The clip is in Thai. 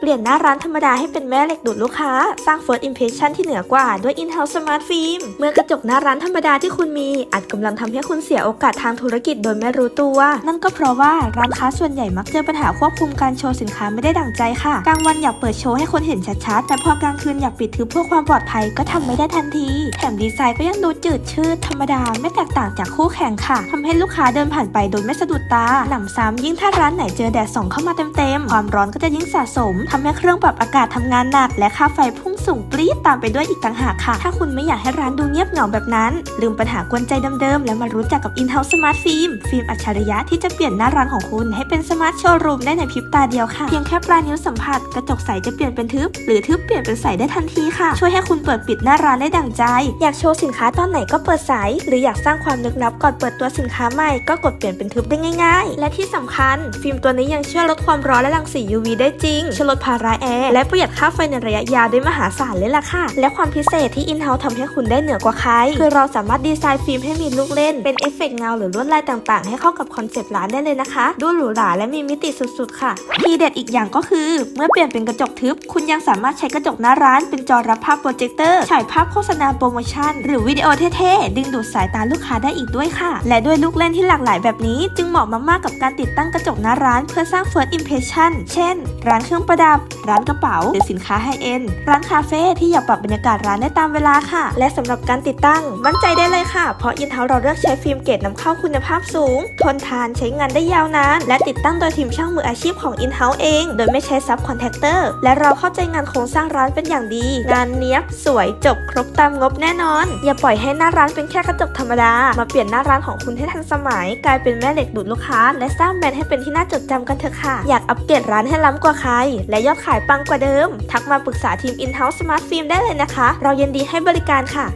เปลี่ยนหน้าร้านธรรมดาให้เป็นแม่เหล็กดูดลูกค้า สร้าง first impression ที่เหนือกว่าด้วย in-house smart film เมื่อกระจกหน้าร้านธรรมดาที่คุณมี อาจกำลังทำให้คุณเสียโอกาสทางธุรกิจโดยไม่รู้ตัว นั่นก็เพราะว่าร้านค้าส่วนใหญ่มักเจอปัญหาควบคุมการโชว์สินค้าไม่ได้ดั่งใจค่ะกลางวันอยากเปิดโชว์ให้คนเห็นชัดๆแต่พอกลางคืนอยากปิดทึบเพื่อความปลอดภัยก็ทำไม่ได้ทันที แถมดีไซน์ก็ยังดูจืดชืดธรรมดาไม่แตกต่างจากคู่แข่งค่ะทำให้ลูกค้าเดินผ่านไปโดยไม่สะดุดตาหนำซ้ำยิ่งถ้าร้านไหนเจอแดดส่องเข้ามาเต็มๆความร้อนก็จะยิ่งสะสมทำให้เครื่องปรับอากาศทำงานหนักและค่าไฟพุ่ง สูงปรี๊ดตามไปด้วยอีกต่างหากค่ะ ถ้าคุณไม่อยากให้ร้านดูเงียบเหงาแบบนั้น ลืมปัญหากวนใจเดิมๆ แล้วมารู้จักกับ In-house Smart Film ฟิล์มอัจฉริยะที่จะเปลี่ยนหน้าร้านของคุณ ให้เป็นสมาร์ทโชว์รูมได้ในพริบตาเดียวค่ะ เพียงแค่ปลายนิ้วสัมผัส กระจกใสจะเปลี่ยนเป็นทึบ หรือทึบเปลี่ยนเป็นใสได้ทันทีค่ะ ช่วยให้คุณเปิดปิดหน้าร้านได้ดั่งใจ อยากโชว์สินค้าตอนไหนก็เปิดใส หรืออยากสร้างความลึกลับก่อนเปิดตัวสินค้าใหม่ก็กดเปลี่ยนเป็นทึบได้ง่าย ๆ และที่สำคัญ ฟิล์มตัวนี้ยังช่วยลดความร้อนและรังสี UV ได้จริงช่วยลดภาระแอร์และประหยัดค่าไฟในระยะยาวได้มหาศาลเลยล่ะค่ะ และความพิเศษที่ In-house ทำให้คุณได้เหนือกว่าใคร คือเราสามารถดีไซน์ฟิล์มให้มีลูกเล่น เป็นเอฟเฟกต์เงาหรือลวดลายต่างๆ ให้เข้ากับคอนเซปต์ร้านได้เลยนะคะ ดูหรูหราและมีมิติสุดๆ ค่ะ ทีเด็ดอีกอย่างก็คือ เมื่อเปลี่ยนเป็นกระจกทึบ คุณยังสามารถใช้กระจกหน้าร้าน เป็นจอรับภาพโปรเจคเตอร์ ฉายภาพโฆษณาโปรโมชั่น หรือวิดีโอเท่ๆ ดึงดูดสายตาลูกค้าได้อีกด้วยค่ะ และด้วยลูกเล่นที่หลากหลายแบบนี้ จึงเหมาะมากๆ กับการติดตั้งกระจกหน้าร้านเพื่อสร้าง first impression เช่น ร้านเครื่องประดับ ร้านกระเป๋า หรือสินค้าไฮเอ็นร้านคาาเฟ่ที่อยากปรับบรรยากาศร้านได้ตามเวลาค่ะ และสำหรับการติดตั้งมั่นใจได้เลยค่ะ เพราะยินเทาเราเลือกใช้ฟิล์มเกรดนำเข้าคุณภาพสูง ทนทานใช้งานได้ยาวนาน และติดตั้งโดยทีมช่างมืออาชีพของ In-house เอง โดยไม่ใช้ซับคอนแทคเตอร์ และเราเข้าใจงานโครงสร้างร้านเป็นอย่างดี งานเนี้ยบสวยจบครบตามงบแน่นอน อย่าปล่อยให้หน้าร้านเป็นแค่กระจกธรรมดา มาเปลี่ยนหน้าร้านของคุณให้ทันสมัย กลายเป็นแม่เหล็กดูดลูกค้า และสร้างแบรนด์ให้เป็นที่น่าจดจำกันเถอะค่ะ อยากอัปเกรดร้านให้ล้ำกว่าใคร และยอดขายปังกว่าเดิม ทักมาปรึกษาทีมสมาร์ทฟิล์มได้เลยนะคะ เรายินดีให้บริการค่ะ